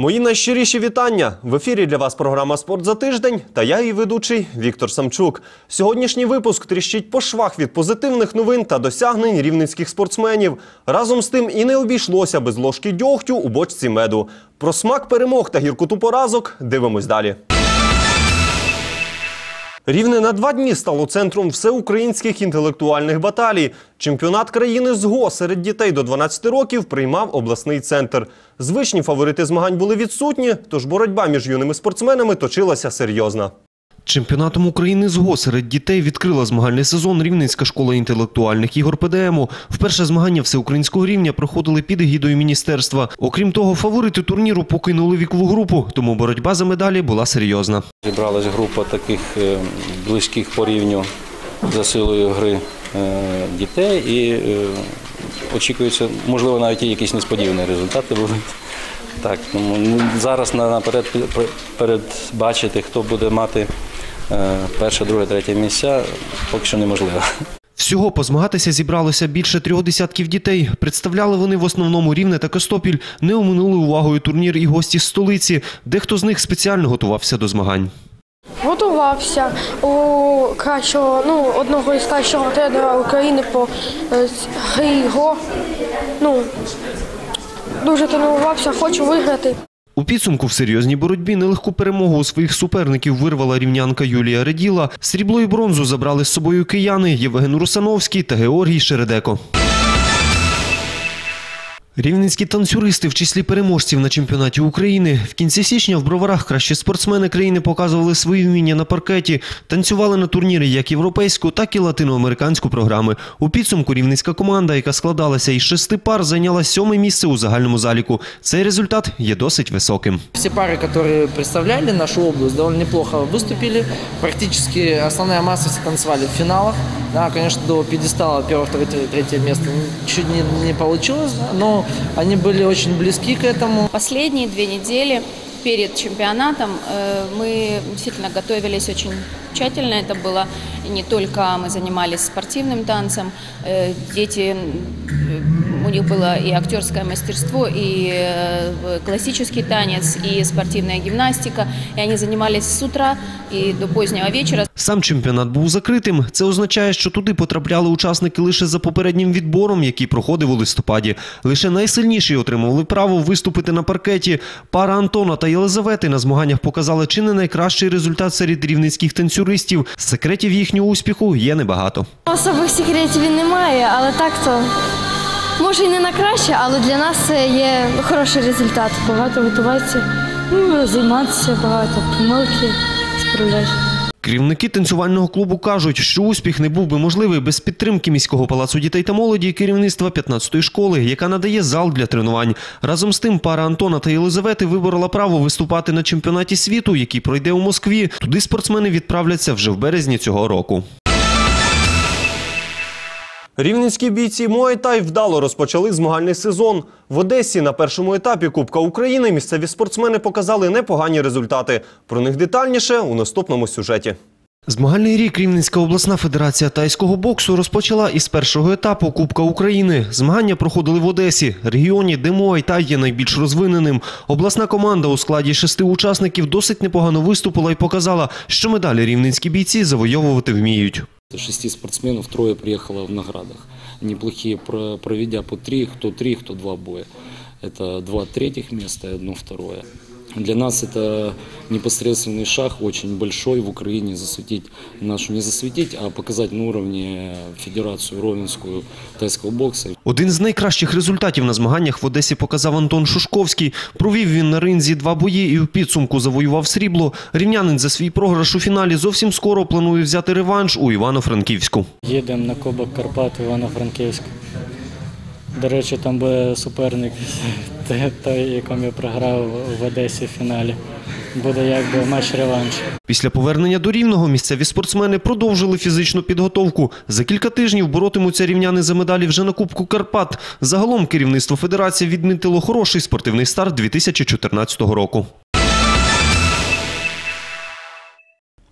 Мої найщиріші вітання. В ефірі для вас програма Спорт за тиждень та я її ведучий Віктор Самчук. Сьогоднішній випуск тріщить по швах від позитивних новин та досягнень рівненських спортсменів. Разом з тим і не обійшлося без ложки дьогтю у бочці меду. Про смак перемог та гіркоту поразок дивимось далі. Рівне на два дні стало центром всеукраїнських інтелектуальних баталій. Чемпіонат країни з ГО серед дітей до 12 років приймав обласний центр. Звичні фаворити змагань були відсутні, тож боротьба між юними спортсменами точилася серйозна. Чемпіонатом України з ГО серед дітей відкрила змагальний сезон Рівненська школа інтелектуальних ігор ПДМу. Вперше змагання всеукраїнського рівня проходили під егідою міністерства. Окрім того, фаворити турніру покинули вікову групу, тому боротьба за медалі була серйозна. Зібралась група таких е, близьких по рівню за силою гри е, дітей і е, очікується, можливо, навіть якісь несподівані результати будуть. Так, тому ну, зараз на- наперед пе- передбачити, хто буде мати перше, друге, третє місця, поки що неможливо. Всього позмагатися зібралося більше трьох десятків дітей. Представляли вони в основному Рівне та Костопіль. Не оминули увагою турнір і гості з столиці. Дехто з них спеціально готувався до змагань. Готувався у кращого, ну, одного із кращого тренера України по е, з- грі ГО. Ну, дуже тренувався, хочу виграти. У підсумку в серйозній боротьбі нелегку перемогу у своїх суперників вирвала рівнянка Юлія Реділа. Срібло і бронзу забрали з собою кияни Євген Русановський та Георгій Шередеко. Рівненські танцюристи в числі переможців на чемпіонаті України. В кінці січня в броварах кращі спортсмени країни показували свої вміння на паркеті, танцювали на турнірі як європейську, так і латиноамериканську програми. У підсумку рівненська команда, яка складалася із шести пар, зайняла сьоме місце у загальному заліку. Цей результат є досить високим. Все пары, которые представляли нашу область, довольно неплохо выступили. Практически основная масса все танцевали в финалах. Да, конечно, до пьедестала первое, второе, тре- третье место чуть не, не получилось, да, но они были очень близки к этому. Последние две недели перед чемпионатом э, мы действительно готовились очень тщательно. Это было не только мы занимались спортивным танцем, э, дети, у них было и актерское мастерство, и э, классический танец, и спортивная гимнастика. И они занимались с утра и до позднего вечера. Сам чемпіонат був закритим. Це означає, що туди потрапляли учасники лише за попереднім відбором, який проходив у листопаді. Лише найсильніші отримували право виступити на паркеті. Пара Антона та Єлизавети на змаганнях показали чи не найкращий результат серед рівненських танцюристів. Секретів їхнього успіху є небагато. Особих секретів немає, але так то може і не на краще, але для нас це є хороший результат. багато готуватися, ну, займатися багато, помилки справляти. Керівники танцювального клубу кажуть, що успіх не був би можливий без підтримки міського палацу дітей та молоді керівництва 15-ї школи, яка надає зал для тренувань. Разом з тим, пара Антона та Єлизавети виборола право виступати на чемпіонаті світу, який пройде у Москві. Туди спортсмени відправляться вже в березні цього року. Рівненські бійці Муайтай вдало розпочали змагальний сезон. В Одесі на першому етапі Кубка України місцеві спортсмени показали непогані результати. Про них детальніше у наступному сюжеті. Змагальний рік Рівненська обласна федерація тайського боксу розпочала із першого етапу Кубка України. Змагання проходили в Одесі, регіоні, де Муайтай є найбільш розвиненим. Обласна команда у складі шести учасників досить непогано виступила і показала, що медалі рівненські бійці завойовувати вміють. Шести спортсменов, трое приехало в наградах. Неплохие, проведя по три, кто три, кто два боя. Это два третьих места и одно второе. Для нас это непосредственный шаг, очень большой в Украине засветить нашу, не засветить, а показать на уровне Федерацию Ровенскую тайского бокса. Один з найкращих результатів на змаганнях в Одесі показав Антон Шушковський. Провів він на ринзі два бої і у підсумку завоював срібло. Рівнянин за свій програш у фіналі зовсім скоро планує взяти реванш у Івано-Франківську. Їдемо на Кубок Карпат в Івано-Франківськ. До речі, там буде суперник, той, якому я програв в Одесі в фіналі. Буде якби матч реванш. Після повернення до Рівного місцеві спортсмени продовжили фізичну підготовку. За кілька тижнів боротимуться рівняни за медалі вже на Кубку Карпат. Загалом керівництво федерації відмітило хороший спортивний старт 2014 року.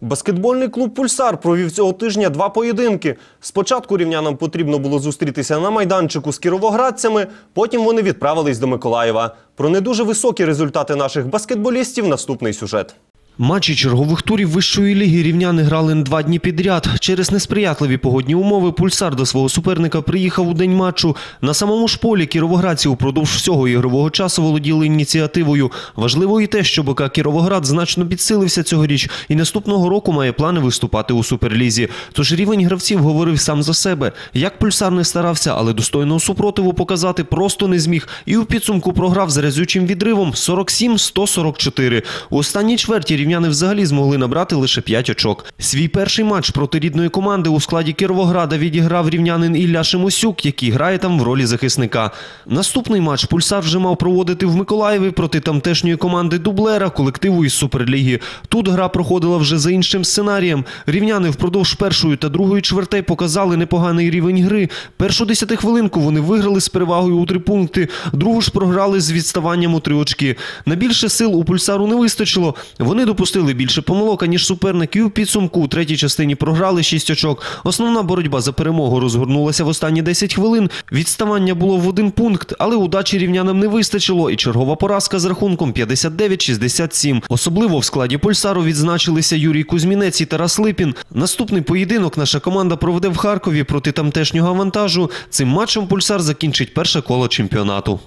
Баскетбольний клуб Пульсар провів цього тижня два поєдинки. Спочатку рівнянам потрібно було зустрітися на майданчику з кіровоградцями, потім вони відправились до Миколаєва. Про не дуже високі результати наших баскетболістів наступний сюжет. Матчі чергових турів вищої ліги рівняни грали два дні підряд. Через несприятливі погодні умови пульсар до свого суперника приїхав у день матчу. На самому ж полі кіровоградці упродовж всього ігрового часу володіли ініціативою. Важливо і те, що БК Кіровоград значно підсилився цьогоріч і наступного року має плани виступати у суперлізі. Тож рівень гравців говорив сам за себе. Як пульсар не старався, але достойного супротиву показати просто не зміг. І у підсумку програв з разючим відривом 47-144. У останній чверті рівняни взагалі змогли набрати лише 5 очок. Свій перший матч проти рідної команди у складі Кіровограда відіграв рівнянин Ілля Шимосюк, який грає там в ролі захисника. Наступний матч пульсар вже мав проводити в Миколаєві проти тамтешньої команди дублера колективу із Суперліги. Тут гра проходила вже за іншим сценарієм. Рівняни впродовж першої та другої чвертей показали непоганий рівень гри. Першу десятихвилинку вони виграли з перевагою у три пункти, другу ж програли з відставанням у три очки. На більше сил у пульсару не вистачило. Вони допустили більше помилок, ніж суперник, у підсумку у третій частині програли 6 очок. Основна боротьба за перемогу розгорнулася в останні 10 хвилин. Відставання було в один пункт, але удачі рівнянам не вистачило, і чергова поразка з рахунком 59-67. Особливо в складі пульсару відзначилися Юрій Кузьмінець і Тарас Липін. Наступний поєдинок наша команда проведе в Харкові проти тамтешнього авантажу. Цим матчем пульсар закінчить перше коло чемпіонату.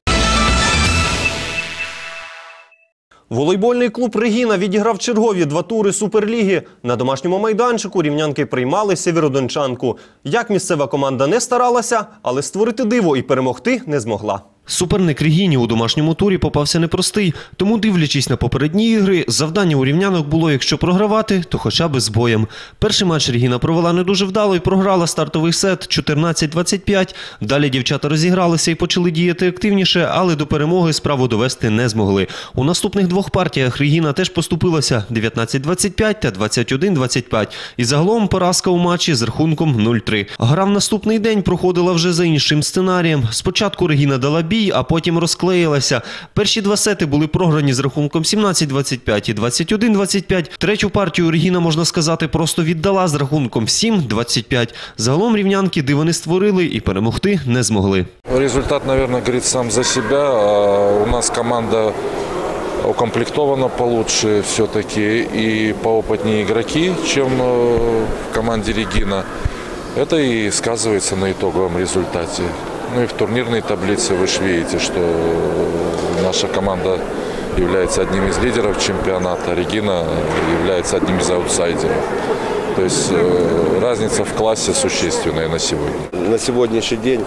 Волейбольний клуб Регіна відіграв чергові два тури Суперліги. На домашньому майданчику рівнянки приймали сєвєродончанку. Як місцева команда не старалася, але створити диво і перемогти не змогла. Суперник Регіні у домашньому турі попався непростий, тому, дивлячись на попередні ігри, завдання у рівнянок було, якщо програвати, то хоча б з боєм. Перший матч Регіна провела не дуже вдало і програла стартовий сет 14-25. Далі дівчата розігралися і почали діяти активніше, але до перемоги справу довести не змогли. У наступних двох партіях Регіна теж поступилася 19-25 та 21-25. І загалом поразка у матчі з рахунком 0-3. Гра в наступний день проходила вже за іншим сценарієм. Спочатку Регіна дала бій, а потім розклеїлася. Перші два сети були програні з рахунком 17-25 і 21-25. Третю партію Регіна, можна сказати, просто віддала з рахунком 7-25. Загалом рівнянки диво не створили і перемогти не змогли. Результат, наверное, говорит сам за себя. А У нас команда укомплектована получше все-таки и поопытнее игроки, чем э, в команде Регина. Это и сказывается на итоговом результате. Ну и в турнирной таблице вы же видите, что наша команда является одним из лидеров чемпионата, Регина является одним из аутсайдеров. То есть э, разница в классе существенная на сегодня. на сегодняшний день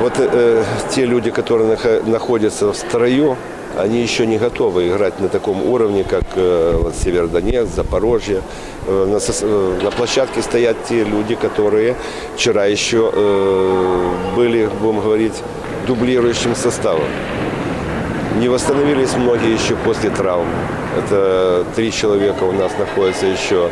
вот э, те люди, которые нахо- находятся в строю, они еще не готовы играть на таком уровне, как э, вот Северодонецк, Запорожье. Э, на, сос- э, на площадке стоят те люди, которые вчера еще э, были, будем говорить, дублирующим составом. Не восстановились многие еще после травм. Это три человека у нас находятся еще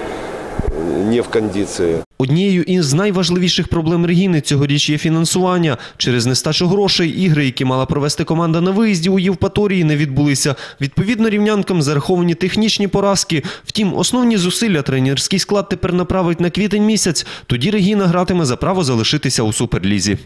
э, не в кондиции. Однією із найважливіших проблем Регіни цьогоріч є фінансування. Через нестачу грошей ігри, які мала провести команда на виїзді у Євпаторії, не відбулися. Відповідно, рівнянкам зараховані технічні поразки. Втім, основні зусилля тренерський склад тепер направить на квітень місяць. Тоді Регіна гратиме за право залишитися у суперлізі.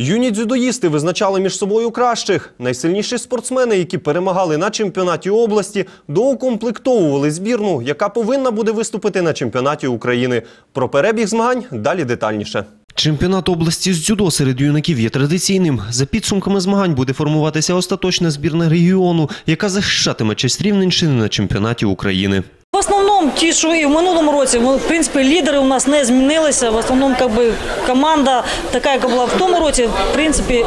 Юні дзюдоїсти визначали між собою кращих. Найсильніші спортсмени, які перемагали на чемпіонаті області, доукомплектовували збірну, яка повинна буде виступити на чемпіонаті України. Про перебіг змагань далі детальніше. Чемпіонат області з дзюдо серед юнаків є традиційним. За підсумками змагань буде формуватися остаточна збірна регіону, яка захищатиме честь Рівненщини на чемпіонаті України. В основному ті, що і в минулому році, в принципі, лідери у нас не змінилися. В основному как би, команда така, яка була в тому році, в принципі,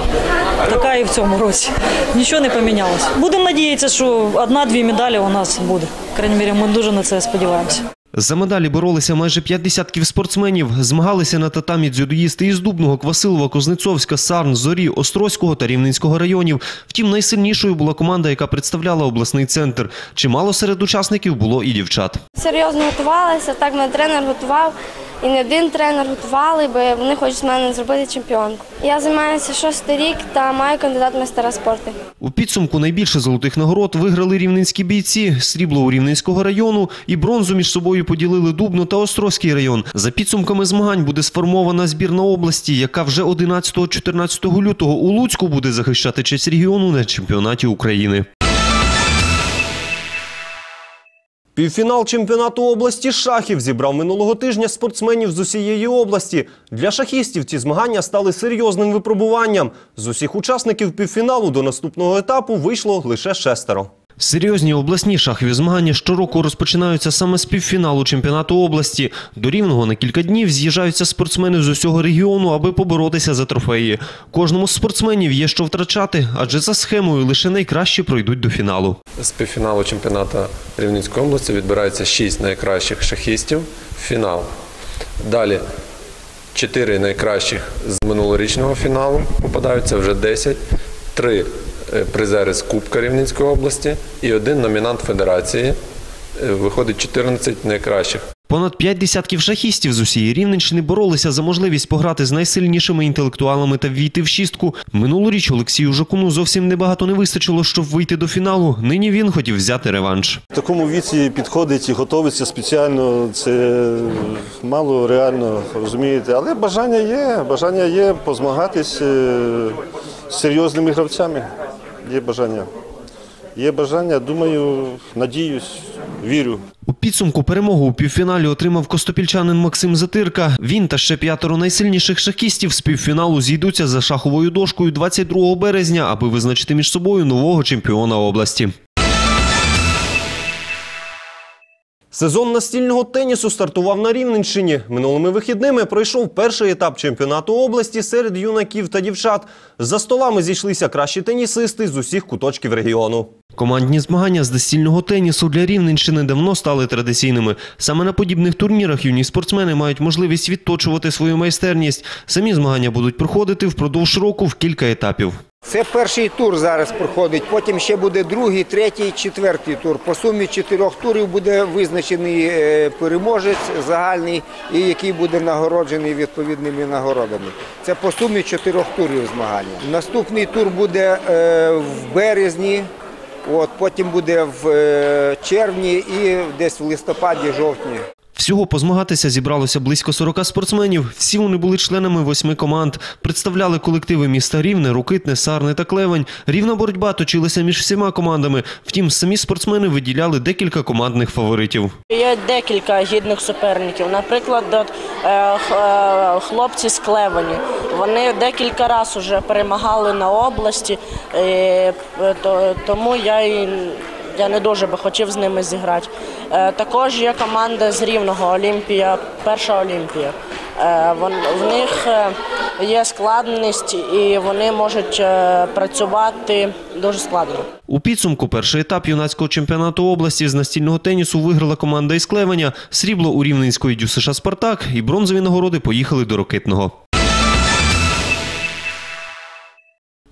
така і в цьому році. Нічого не помінялося. Будемо надіятися, що одна-дві медалі у нас буде. Крайній мірі, ми дуже на це сподіваємося. За медалі боролися майже п'ять десятків спортсменів. Змагалися на татамі дзюдоїсти із Дубного, Квасилова, Кузнецовська, Сарн, Зорі, Острозького та Рівненського районів. Втім, найсильнішою була команда, яка представляла обласний центр. Чимало серед учасників було і дівчат. Серйозно готувалися, так мене тренер готував. І не один тренер готували, бо вони хочуть з мене зробити чемпіонку. Я займаюся шостий рік та маю кандидат майстера спорту. У підсумку найбільше золотих нагород виграли рівненські бійці, срібло у Рівненського району і бронзу між собою поділили Дубно та Острозький район. За підсумками змагань буде сформована збірна області, яка вже 11-14 лютого у Луцьку буде захищати честь регіону на чемпіонаті України. Півфінал чемпіонату області шахів зібрав минулого тижня спортсменів з усієї області. Для шахістів ці змагання стали серйозним випробуванням. З усіх учасників півфіналу до наступного етапу вийшло лише шестеро. Серйозні обласні шахові змагання щороку розпочинаються саме з півфіналу чемпіонату області. До рівного на кілька днів з'їжджаються спортсмени з усього регіону, аби поборотися за трофеї. Кожному з спортсменів є що втрачати, адже за схемою лише найкращі пройдуть до фіналу. З півфіналу чемпіонату Рівненської області відбирається 6 найкращих шахістів в фінал. Далі 4 найкращих з минулорічного фіналу попадаються вже 10, 3 призери з Кубка Рівненської області і один номінант федерації. Е, Виходить 14 найкращих. Понад п'ять десятків шахістів з усієї Рівненщини боролися за можливість пограти з найсильнішими інтелектуалами та ввійти в шістку. Минулоріч Олексію Жакуну зовсім небагато не вистачило, щоб вийти до фіналу. Нині він хотів взяти реванш. В такому віці підходить і готується спеціально. Це мало реально розумієте. Але бажання є. Бажання є позмагатись е, з серйозними гравцями. Є бажання. Є бажання, думаю, надіюсь, вірю. У підсумку перемогу у півфіналі отримав костопільчанин Максим Затирка. Він та ще п'ятеро найсильніших шахістів з півфіналу зійдуться за шаховою дошкою 22 березня, аби визначити між собою нового чемпіона області. Сезон настільного тенісу стартував на Рівненщині. Минулими вихідними пройшов перший етап чемпіонату області серед юнаків та дівчат. За столами зійшлися кращі тенісисти з усіх куточків регіону. Командні змагання з настільного тенісу для Рівненщини давно стали традиційними. Саме на подібних турнірах юні спортсмени мають можливість відточувати свою майстерність. Самі змагання будуть проходити впродовж року в кілька етапів. Це перший тур зараз проходить, потім ще буде другий, третій, четвертий тур. По сумі чотирьох турів буде визначений е, переможець загальний, і який буде нагороджений відповідними нагородами. Це по сумі чотирьох турів змагання. Наступний тур буде е, в березні, от, потім буде в е, червні і десь в листопаді, жовтні. Всього позмагатися зібралося близько 40 спортсменів. Всі вони були членами восьми команд. Представляли колективи міста Рівне, Рукитне, Сарни та Клевень. Рівна боротьба точилася між всіма командами. Втім, самі спортсмени виділяли декілька командних фаворитів. Є декілька гідних суперників. Наприклад, е, е, хлопці з Клевені. Вони декілька разів вже перемагали на області, е, то- тому я і я не дуже би хотів з ними зіграти. Е, Також є команда з Рівного Олімпія, перша Олімпія. Е, В них е, є складність і вони можуть працювати дуже складно. У підсумку перший етап юнацького чемпіонату області з настільного тенісу виграла команда із Клевеня. Срібло у Рівненської ДЮСШ «Спартак» і бронзові нагороди поїхали до Рокитного.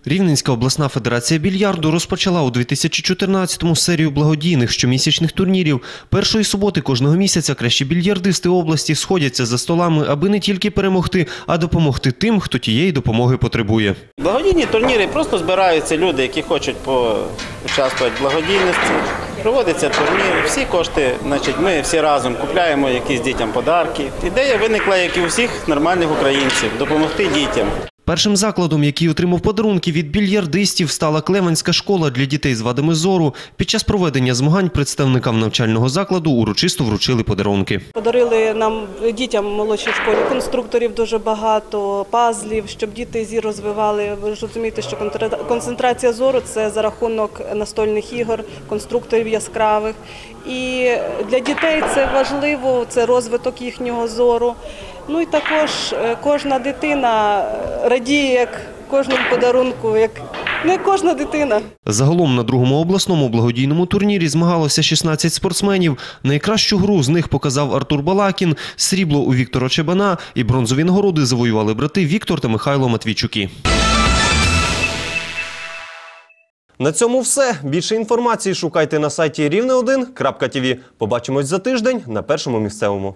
Рівненська обласна федерація більярду розпочала у 2014-му серію благодійних щомісячних турнірів. Першої суботи кожного місяця кращі більярдисти області сходяться за столами, аби не тільки перемогти, а допомогти тим, хто тієї допомоги потребує. Благодійні турніри просто збираються люди, які хочуть поучаствувати в благодійності. Проводиться турнір, всі кошти, значить, ми всі разом купляємо якісь дітям подарки. Ідея виникла, як і у всіх нормальних українців, допомогти дітям. Першим закладом, який отримав подарунки від більярдистів, стала Клевенська школа для дітей з вадами зору. Під час проведення змагань представникам навчального закладу урочисто вручили подарунки. Подарили нам дітям молодшій школі конструкторів дуже багато, пазлів, щоб діти зір розвивали. Ви ж розумієте, що концентрація зору це за рахунок настольних ігор, конструкторів яскравих. І для дітей це важливо, це розвиток їхнього зору. Ну і також е, кожна дитина е, радіє як кожному подарунку, як не кожна дитина. Загалом на другому обласному благодійному турнірі змагалося 16 спортсменів. Найкращу гру з них показав Артур Балакін, срібло у Віктора Чебана і бронзові нагороди завоювали брати Віктор та Михайло Матвійчуки. На цьому все. Більше інформації шукайте на сайті рівне1.тв. Побачимось за тиждень на першому місцевому.